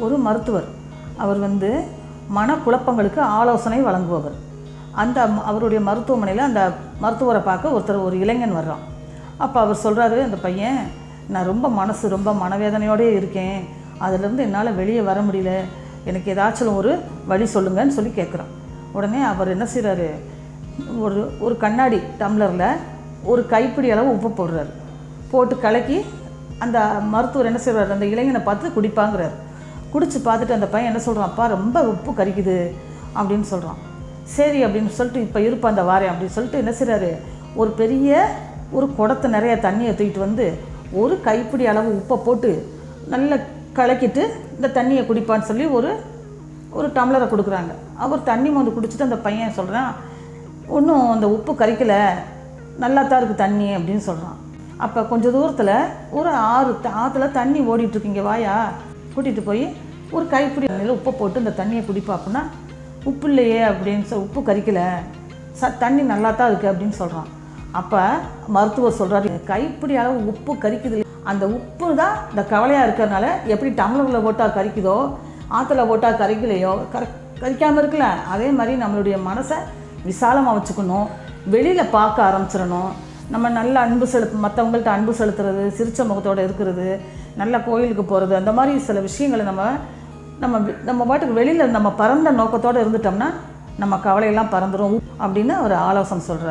ஒரு மருத்துவர். அவர் வந்து மனக்குழப்பங்களுக்கு ஆலோசனை வழங்குபவர். அந்த அவருடைய மருத்துவமனையில் அந்த மருத்துவரை பார்க்க ஒருத்தர் ஒரு இளைஞன் வர்றான். அப்போ அவர் சொல்கிறாரு அந்த பையன் நான் ரொம்ப மனசு ரொம்ப மனவேதனையோடய இருக்கேன். அதுலேருந்து என்னால் வெளியே வர முடியல. எனக்கு ஏதாச்சும் ஒரு வழி சொல்லுங்கன்னு சொல்லி கேட்குறான் உடனே அவர் என்ன செய்கிறாரு ஒரு ஒரு கண்ணாடி டம்ளரில் ஒரு கைப்பிடி அளவு உப்பு போடுறாரு. போட்டு கலக்கி அந்த மருத்துவர் என்ன செய்வார் அந்த இளைஞனை பார்த்து குடிப்பாங்கிறார். குடித்து பார்த்துட்டு அந்த பையன் என்ன சொல்கிறான் அப்பா ரொம்ப உப்பு கரிக்குது அப்படின்னு சொல்கிறான் சரி அப்படின்னு சொல்லிட்டு இப்போ இருப்பான் அந்த வாரேன் அப்படின்னு சொல்லிட்டு என்ன செய்கிறாரு ஒரு பெரிய ஒரு குடத்தை நிறைய தண்ணியை தூக்கிட்டு வந்து ஒரு கைப்பிடி அளவு உப்பை போட்டு நல்லா கலக்கிட்டு இந்த தண்ணியை குடிப்பான்னு சொல்லி ஒரு ஒரு டம்ளரை கொடுக்குறாங்க. அவர் தண்ணி மொண்டு குடிச்சிட்டு அந்த பையன் சொல்கிறான் ஒன்றும் அந்த உப்பு கறிக்கலை நல்லா தான் இருக்குது தண்ணி அப்படின்னு சொல்கிறான் அப்போ கொஞ்சம் தூரத்தில் ஒரு ஆறு ஆற்றுல தண்ணி ஓடிட்டு வாயா? கூட்டிகிட்டு போய் ஒரு கைப்பிடி தண்ணியில் உப்பை போட்டு இந்த தண்ணியை குடிப்பா அப்படின்னா உப்பு இல்லையே அப்படின்னு சொல் உப்பு கறிக்கலை ச தண்ணி நல்லா தான் இருக்குது அப்படின்னு சொல்கிறான் அப்போ மருத்துவர் சொல்கிறார் கைப்பிடி அளவு உப்பு கரிக்குது அந்த உப்பு தான் இந்த கவலையாக இருக்கிறதுனால எப்படி டம்ளரில் போட்டால் கரிக்குதோ ஆற்றுல போட்டால் கறிக்கலையோ கர கரிக்காமல் இருக்கல. அதே மாதிரி நம்மளுடைய மனசை விசாலமாக வச்சுக்கணும். வெளியில் பார்க்க ஆரம்பிச்சிடணும். நம்ம நல்ல அன்பு செலுத்து மற்றவங்கள்ட்ட அன்பு செலுத்துறது சிரிச்ச முகத்தோடு இருக்கிறது நல்ல கோயிலுக்கு போகிறது அந்த மாதிரி சில விஷயங்களை நம்ம நம்ம நம்ம பாட்டுக்கு வெளியில் நம்ம பறந்த நோக்கத்தோடு இருந்துட்டோம்னா நம்ம கவலையெல்லாம் பறந்துடும் அப்படின்னு அவர் ஆலோசனை சொல்கிறார்